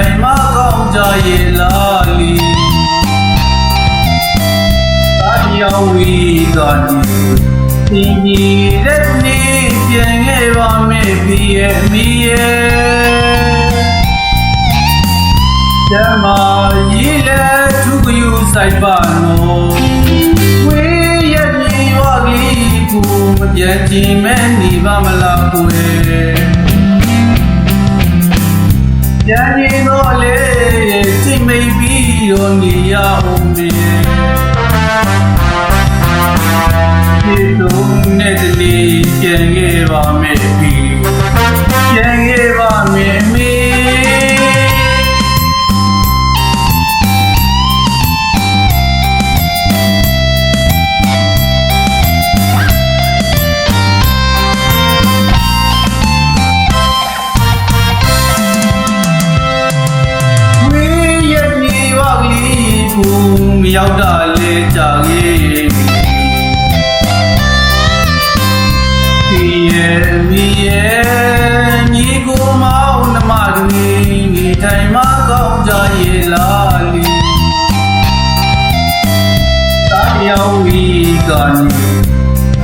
တိုင်းမှာကောင်းကြရဲ့လားလီအာယောဝီကနေသင်ကြီးတဲ့နေ့ပြန်ခဲ့ပါမယ်ပြီးရဲ့မီရဲ့ကျမကြီးလက်သူကယူဆိုင်ပါနော်ဝေးရဲ့မြေဝကလေးကိုမပြတ်ချင်မဲနေပါမလားကိုယ် ကြံနေတော့လေစိတ်မိတ်ပြီးတော့နေရအောင်မေဒီလုံးနဲ့တည်းကြံခဲ့ပါမယ်ပြီးကြံခဲ့ပါမယ်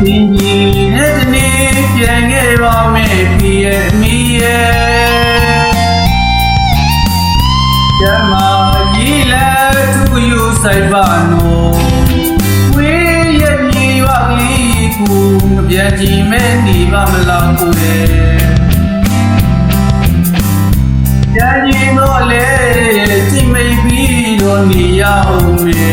သင်ကြီးတဲ့တနေ့ပြန်ခဲ့ပါမယ်พี่ရဲ့မြေရဲ့ကျမကြီးလက်သူကယူဆိုင်ပါနော်ဝေးရဲ့မြေဝကလေးကိုမပြတ်ကြည့်မဲနေပါမလားကိုယ်ကြံကြီးတော့လေစိတ်မိတ်ပြီးတော့နေရအောင်မေ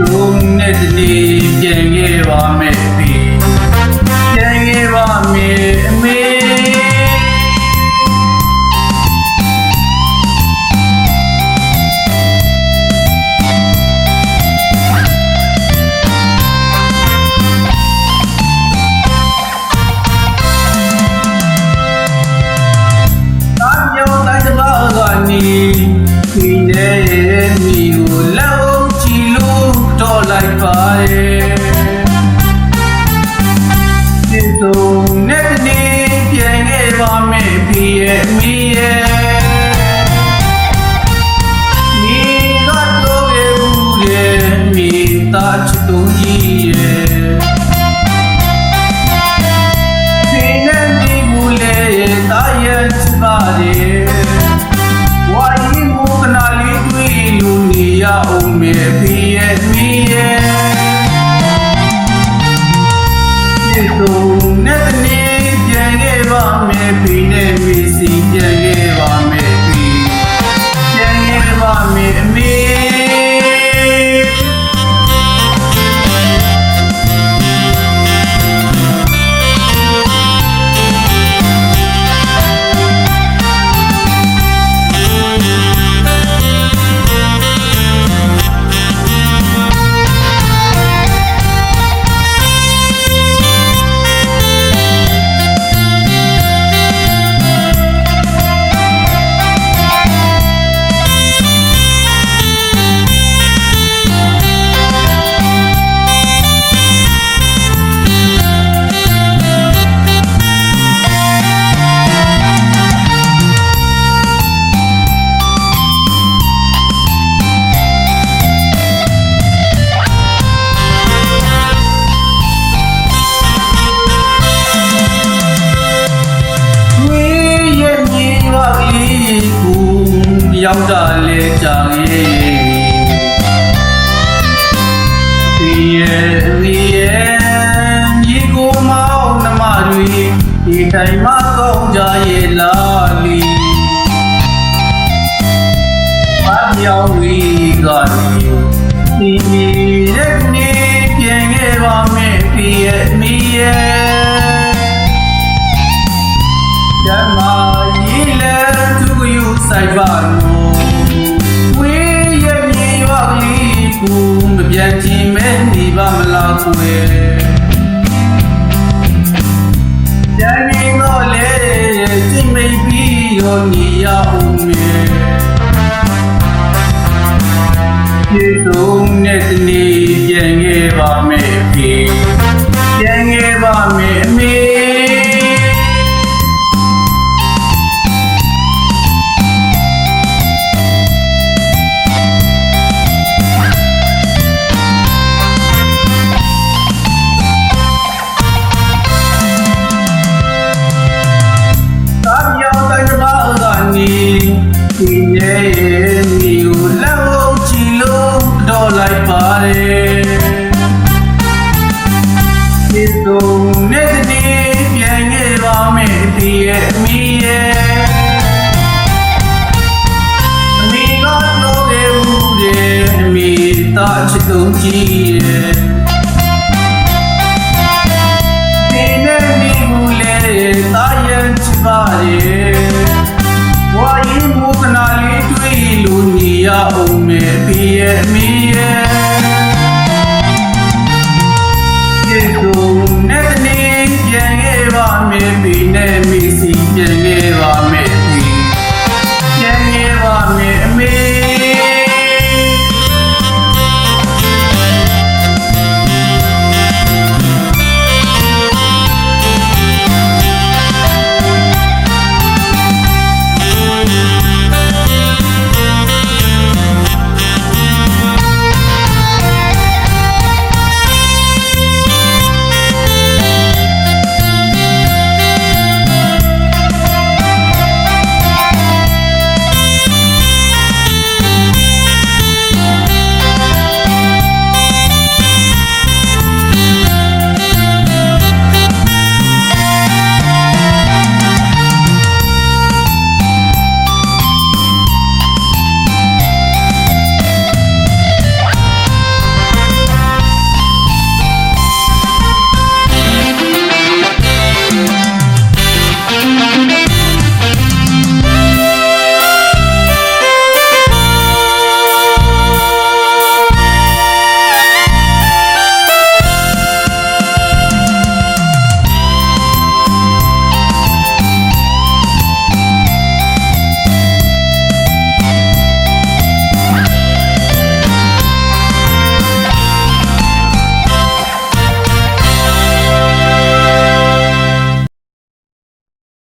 ဒီလုံးနဲ့တည်း ပါရဲ့ဒီတော့နဲ့တည်းပြန်ခဲ့ပါမယ်พี่ရဲ့မိရဲ့မိကတော့ရဲ့ဘူးရဲ့မိသားချစ်သူကြီးရဲ့ဒီနဲ့ဒီမူလေတာရဲ့စပါတယ်ဝိုင်းမူကနာလီတွေ့လူနေရအောင်မေဖေးရဲ့မီးရဲ့ ခဲ့ပါမယ်ဖေးနဲ့မီးစီပြန်ခဲ့ပါမယ်ဖေးပြန်ခဲ့ပါမယ်အမေ ရောက်တာလေကြာရဲ့ဒီရဲ့ဒီရဲ့ညီကိုမောင်နှမတွေဒီတိုင်းမှာကောင်းကြရဲ့လားလီဘာပြောင်းဝီကနေဒီရဲ့နေ့ပြန် လားကိုယ်ကြံနေတော့လေစိတ်မိတ်ပြီးတော့နေရအောင်မေဒီတော့နဲ့တနေ့ပြန်ခဲ့ပါမယ်ဖေပြ တို့နဲ့တည်းပြန်ခဲ့ပါမယ်ဒီရဲ့အမိရဲ့အမိကတော့လည်းဘူးတယ်အမိတော့ချစ်တို့ကြည့်ရဲ့ဒီနဲ့ဒီဘူးလေတာရင်ချပါရဲ့ဝါရင်မူကနာလေးတွေ့လို့နေရအောင်မယ်ဒီရဲ့အမိ